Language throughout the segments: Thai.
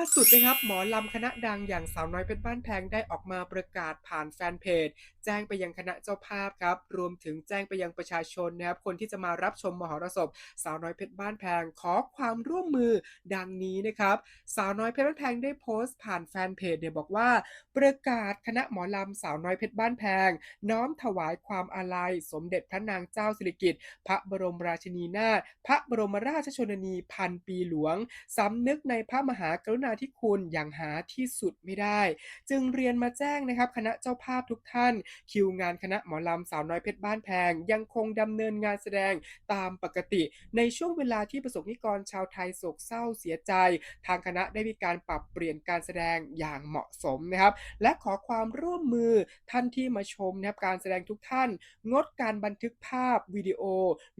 าสุดนะครับหมอลำคณะดังอย่างสาวน้อยเพชรบ้านแพงได้ออกมาประกาศผ่านแฟนเพจ แจ้งไปยังคณะเจ้าภาพครับ รวมถึงแจ้งไปยังประชาชนนะครับคนที่จะมารับชมมหรสพ สาวน้อยเพชรบ้านแพงขอความร่วมมือดังนี้นะครับ สาวน้อยเพชรบ้านแพงได้โพสต์ผ่านแฟนเพจเนี่ยบอกว่า ประกาศคณะหมอลำสาวน้อยเพชรบ้านแพง น้อมถวายความอาลัย สมเด็จพระนางเจ้าสิริกิติ์พระบรมราชินีนาถพระบรมราชชนนีพันปีหลวงสำนึกในพระมหากรุณาธิคุณอย่างหาที่สุดไม่ได้ จึงเรียนมาแจ้งนะครับ คณะเจ้าภาพทุกท่าน คิวงานคณะหมอลำสาวน้อยเพชรบ้านแพง ยังคงดำเนินงานแสดงตามปกติ ในช่วงเวลาที่ประสบนิกรชาวไทยโศกเศร้าเสียใจ ทางคณะได้มีการปรับเปลี่ยนการแสดงอย่างเหมาะสมนะครับ และขอความร่วมมือท่านที่มาชมนะครับการแสดงทุกท่าน งดการบันทึกภาพวิดีโอ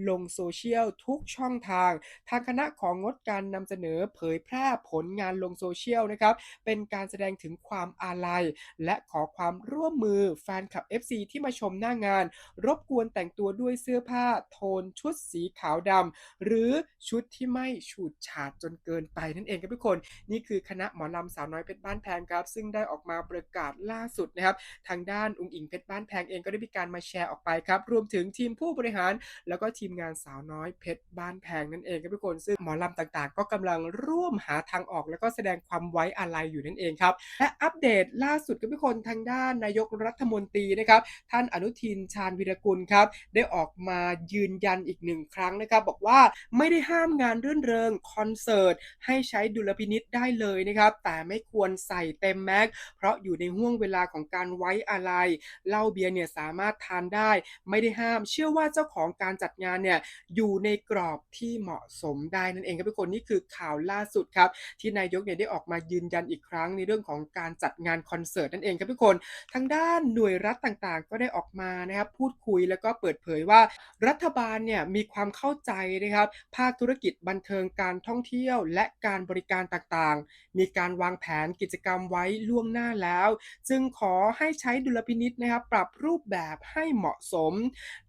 ลงโซเชียลทุกช่องทาง ทางคณะของงดการนำเสนอเผยแพร่ผลงานลงโซเชียลนะครับ เป็นการแสดงถึงความอาลัย และขอความร่วมมือแฟนคลับ FC ที่มาชมหน้างาน รบกวนแต่งตัวด้วยเสื้อผ้าโทนชุดสีขาวดำหรือชุดที่ไม่ฉูดฉาดจนเกินไปนั่นเองครับทุกคน นี่คือคณะหมอลำสาวน้อยเพชรบ้านแพงครับ ซึ่งได้ออกมาประกาศล่าสุดนะครับ ทางด้านองค์อิงเพชรบ้านแพงเองก็ได้มีการมาแชร์ออกไปครับ รวมถึงทีมผู้บริหาร แล้วก็ทีมงานสาวน้อยเพชรบ้านแพงนั่นเองครับทุกคน ซึ่งหมอลำต่างๆ ก็กำลังร่วมหาทางออกแล้วก็แสดงความไว้อาลัยอยู่นั่นเองครับ และอัปเดตล่าสุดครับทุกคนทางด้านนายกรัฐมนตรีนะครับท่านอนุทินชาญวิรกุลครับได้ออกมายืนยันอีกหนึ่งครั้งนะครับบอกว่าไม่ได้ห้ามงานรื่นเริงคอนเสิร์ตให้ใช้ดุลพินิษได้เลยนะครับแต่ไม่ควรใส่เต็มแม็กซ์เพราะอยู่ในห่วงเวลาของการไว้อาลัยเหล้าเบียร์เนี่ยสามารถทานได้ ไม่ได้ห้ามเชื่อว่าเจ้าของการจัดงานเนี่ยอยู่ในกรอบที่เหมาะสมได้นั่นเองครับทุกคนนี่คือข่าวล่าสุดครับที่นายกเนี่ยได้ออกมายืนยันอีกครั้งในเรื่องของการจัดงานคอนเสิร์ตนั่นเองครับทุกคน ทางด้านหน่วยรัฐต่างๆ ก็ได้ออกมานะครับพูดคุยแล้วก็เปิดเผยว่ารัฐบาลเนี่ยมีความเข้าใจนะครับภาคธุรกิจบันเทิงการท่องเที่ยว และการบริการต่างๆ มีการวางแผนกิจกรรมไว้ล่วงหน้าแล้ว จึงขอให้ใช้ดุลพินิษนะครับปรับรูปแบบให้เหมาะสม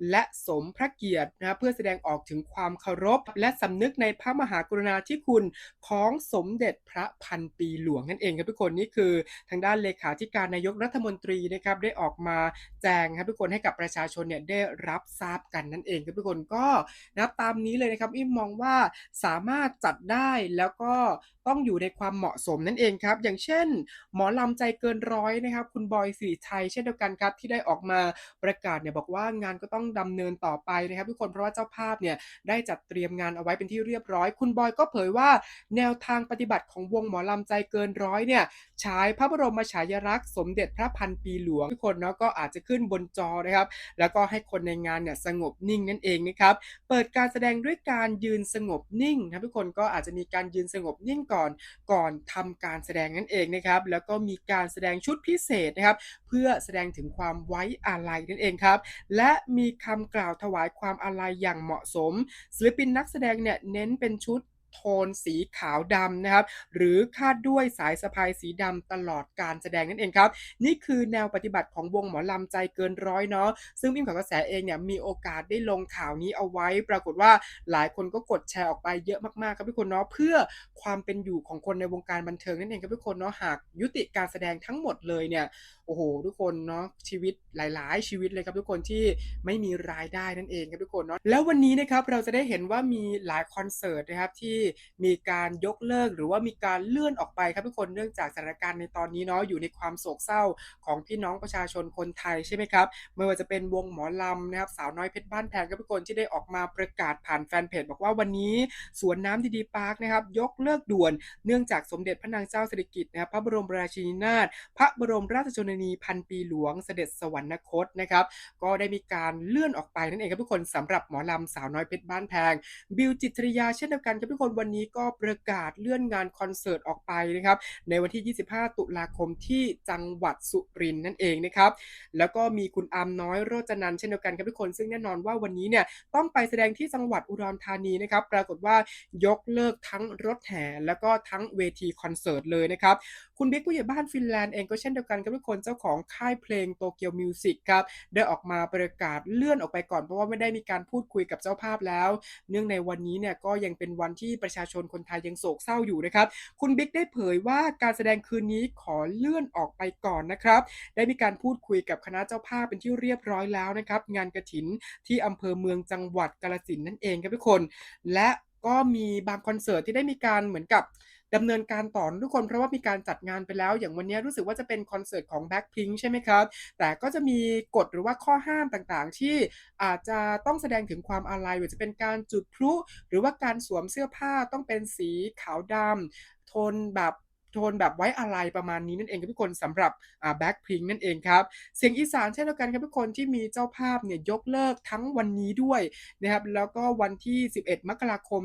และสมพระเกียรตินะเพื่อแสดงออกถึงความเคารพ และสำนึกในพระมหากรุณาธิคุณของสมเด็จพระพันปีหลวงนั่นเองครับทุกคนนี่คือทางด้านเลขาธิการนายกรัฐมนตรีนะครับได้ออกมาแจ้งครับทุกคนให้กับประชาชนเนี่ยได้รับทราบกันนั่นเองครับทุกคนก็นับตามนี้เลยนะครับอิมมองว่าสามารถจัดได้แล้วก็ต้องอยู่ในความเหมาะสมนั่นเองครับ อย่างเช่น หมอลำใจเกินร้อยนะครับ คุณบอยสิริชัยเช่นเดียวกันครับที่ได้ออกมาประกาศเนี่ยบอกว่างานก็ต้องดำเนินต่อไปนะครับ ทุกคนเพราะว่าเจ้าภาพเนี่ยได้จัดเตรียมงานเอาไว้เป็นที่เรียบร้อย คุณบอยก็เผยว่า แนวทางปฏิบัติของวงหมอลำใจเกินร้อยเนี่ยฉายพระบรมฉายาลักษณ์สมเด็จพระพันปีหลวงทุกคนเนาะก็อาจจะขึ้นบนจอนะครับ แล้วก็ให้คนในงานเนี่ยสงบนิ่งนั่นเองนะครับเปิดการแสดงด้วยการยืนสงบนิ่งครับทุกคนก็อาจจะมีการยืนสงบนิ่งก่อนก่อนทำการแสดงนั่นเองนะครับแล้วก็มีการแสดงชุดพิเศษนะครับเพื่อแสดงถึงความไว้อาลัยนั่นเองครับและมีคำกล่าวถวายความอาลัยอย่างเหมาะสม ศิลปินนักแสดงเนี่ยเน้นเป็นชุด โทนสีขาวดำนะครับ หรือคาดด้วยสายสะพายสีดำตลอดการแสดงนั่นเองครับ นี่คือแนวปฏิบัติของวงหมอลำใจเกินร้อยเนาะซึ่งพิมพ์ข่าวกระแสเองเนี่ยมีโอกาสได้ลงข่าวนี้เอาไว้ ปรากฏว่าหลายคนก็กดแชร์ออกไปเยอะมากๆครับทุกคนเนาะเพื่อความเป็นอยู่ของคนในวงการบันเทิงนั่นเองครับทุกคนเนาะหากยุติการแสดงทั้งหมดเลยเนี่ย อ้โหทุกคนเนาะชีวิตหลาย ๆ ชีวิตเลยครับทุกคนที่ไม่มีรายได้นั่นเองครับทุกคนเนาะแล้ววันนี้นะครับเราจะได้เห็นว่ามีหลายคอนเสิร์ตนะครับที่มีการยกเลิกหรือว่ามีการเลื่อนออกไปครับทุกคนเนื่องจากสถานการณ์ในตอนนี้เนาะอยู่ในความโศกเศร้าของพี่น้องประชาชนคนไทยใช่ไหมครับไม่ว่าจะเป็นวงหมอลำนะครับสาวน้อยเพชรบ้านแพงครับทุกคนที่ได้ออกมาประกาศผ่านแฟนเพจบอกว่าวันนี้สวนน้ำดีๆพาร์คนะครับยกเลิกด่วน เนื่องจากสมเด็จพระนางเจ้าสิริกิติ์นะครับพระบรมราชินีนาถพระบรมราชชนนีพันปีหลวงเสด็จสวรรคตนะครับ ก็ได้มีการเลื่อนออกไปนั่นเองครับทุกคนสำหรับหมอลำสาวน้อยเพชรบ้านแพง บิวจิตรยาเช่นเดียวกันครับทุกคนวันนี้ก็ประกาศเลื่อนงานคอนเสิร์ตออกไปนะครับ ในวันที่ 25 ตุลาคมที่จังหวัดสุรินทร์นั่นเองนะครับ แล้วก็มีคุณอามน้อยโรจนันท์เช่นเดียวกันครับทุกคนซึ่งแน่นอนว่าวันนี้เนี่ยต้องไปแสดงที่จังหวัดอุดรธานีนะครับ ปรากฏว่ายกเลิกทั้งรถแห่แล้วก็ทั้งเวทีคอนเสิร์ตเลยนะครับ คุณบิ๊กผู้ใหญ่บ้านฟินแลนด์เองก็เช่นเดียวกันครับทุกคนเจ้าของค่ายเพลงโตเกียวมิวสิกครับได้ออกมาประกาศเลื่อนออกไปก่อนเพราะว่าไม่ได้มีการพูดคุยกับเจ้าภาพแล้ว เนื่องในวันนี้เนี่ยก็ยังเป็นวันที่ประชาชนคนไทยยังโศกเศร้าอยู่นะครับ คุณบิ๊กได้เผยว่าการแสดงคืนนี้ขอเลื่อนออกไปก่อนนะครับ ได้มีการพูดคุยกับคณะเจ้าภาพเป็นที่เรียบร้อยแล้วนะครับ งานกระถินที่อำเภอเมืองจังหวัดกาฬสินนั่นเองครับทุกคน และ ก็มีบางคอนเสิร์ตที่ได้มีการเหมือนกับดำเนินการต่อทุกคนเพราะว่ามีการจัดงานไปแล้ว อย่างวันนี้รู้สึกว่าจะเป็นคอนเสิร์ตของ Blackpink ใช่ไหมครับ แต่ก็จะมีกฎหรือว่าข้อห้ามต่างๆ ที่อาจจะต้องแสดงถึงความอาลัยหรือจะเป็นการจุดพลุ หรือว่าการสวมเสื้อผ้าต้องเป็นสีขาวดำโทนแบบ โทนแบบไว้อาลัยประมาณนี้นั่นเองครับทุกคนสำหรับอ่า Blackpink นั่นเองครับ เสียงอีสานเช่นเดียวกันครับทุกคนที่มีเจ้าภาพเนี่ยยกเลิกทั้งวันนี้ด้วยนะครับแล้วก็วันที่ 11 มกราคม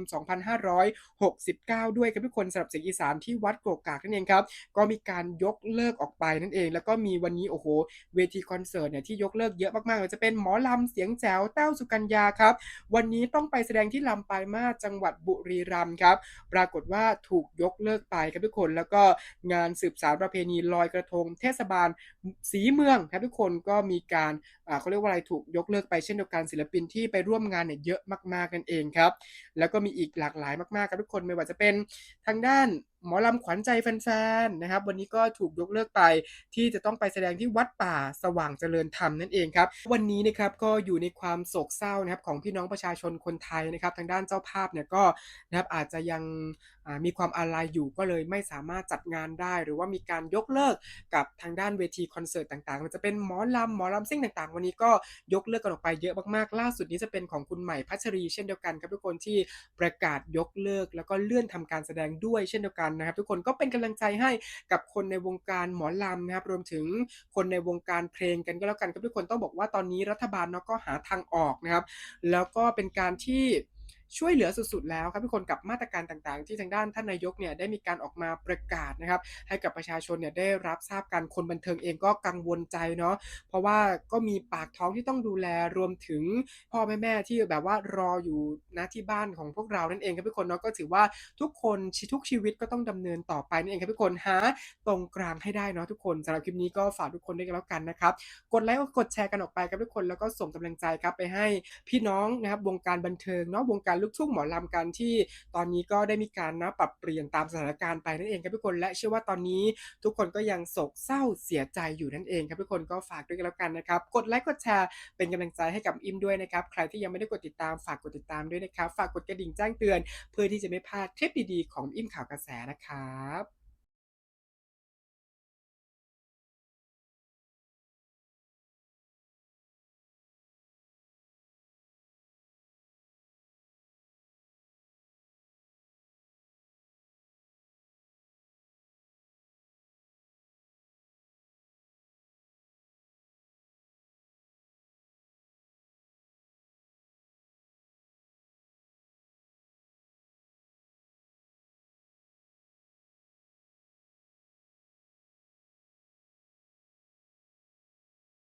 2569 ด้วยครับทุกคนสำหรับเสียงอีสานที่วัดโกกากนั่นเองครับก็มีการยกเลิกออกไปนั่นเอง แล้วก็มีวันนี้โอ้โหเวทีคอนเสิร์ตเนี่ยที่ยกเลิกเยอะมากๆจะเป็นหมอลำเสียงแจ๋วแต้วสุกัญญาครับวันนี้ต้องไปแสดงที่ลำปลายมาจังหวัดบุรีรัมย์ครับปรากฏว่าถูกยกเลิกไปครับทุกคนแล้วก็งานสืบสารประเพณีลอยกระทง เทศบาลสีเมืองครับทุกคนก็มีการเขาเรียกว่าอะไรถูกยกเลิกไปเช่นเดียวกันศิลปินที่ไปร่วมงานเนี่ยเยอะมากๆนั่นเองครับ แล้วก็มีอีกหลากหลายมากๆครับทุกคนไม่ว่าจะเป็นทางด้านหมอลำขวัญใจแฟนๆนะครับ วันนี้ก็ถูกยกเลิกไปที่จะต้องไปแสดงที่วัดป่าสว่างเจริญธรรมนั่นเองครับ วันนี้นะครับก็อยู่ในความโศกเศร้านะครับของพี่น้องประชาชนคนไทยนะครับ ทางด้านเจ้าภาพเนี่ยก็นะครับอาจจะยัง มีความอาลัยอยู่ก็เลยไม่สามารถจัดงานได้ หรือว่ามีการยกเลิกกับทางด้านเวทีคอนเสิร์ตต่างๆมันจะเป็นหมอลำหมอลำซิ่งต่าง ๆ วันนี้ก็ยกเลิกกันออกไปเยอะมากๆ ล่าสุดนี้จะเป็นของคุณใหม่พัชรี เช่นเดียวกันครับทุกคนที่ประกาศยกเลิก แล้วก็เลื่อนทำการแสดงด้วยเช่นเดียวกันนะครับ ทุกคนก็เป็นกำลังใจให้กับคนในวงการหมอลำนะครับรวมถึงคนในวงการเพลงกันก็แล้วกันครับทุกคนต้องบอกว่าตอนนี้รัฐบาลเนาะก็หาทางออกนะครับ แล้วก็เป็นการที่ ช่วยเหลือสุดๆแล้วครับทุกคนกับมาตรการต่างๆ ที่ทางด้านท่านนายกเนี่ยได้มีการออกมาประกาศนะครับ ให้กับประชาชนเนี่ยได้รับทราบกันคนบันเทิงเองก็กังวลใจเนาะเพราะว่าก็มีปากท้องที่ต้องดูแลรวมถึงพ่อแม่ที่แบบว่ารออยู่ณที่บ้านของพวกเรานั่นเองครับทุกคนเนาะก็ถือว่าทุกคนทุกชีวิตก็ต้องดำเนินต่อไปนั่นเองครับทุกคนหาตรงกลางให้ได้เนาะทุกคนสำหรับคลิปนี้ก็ฝากทุกคนด้วยกันแล้วกันนะครับกดไลค์กดแชร์กันออกไปครับทุกคนแล้วก็ส่งกำลังใจครับไปให้พี่น้องนะครับวงการบันเทิงเนาะวงการลูกทุ่งหมอลำกันที่ตอนนี้ก็ได้มีการนะปรับเปลี่ยนตามสถานการณ์ไปนั่นเองครับทุกคนและเชื่อว่าตอนนี้ทุกคนก็ยังโศกเศร้าเสียใจอยู่นั่นเองครับทุกคนก็ฝากด้วยกันแล้วกันนะครับ กดไลค์กดแชร์เป็นกำลังใจให้กับอิมด้วยนะครับ ใครที่ยังไม่ได้กดติดตามฝากกดติดตามด้วยนะครับ ฝากกดกระดิ่งแจ้งเตือน เพื่อที่จะไม่พลาดคลิปดีๆของอิมข่าวกระแสนะครับ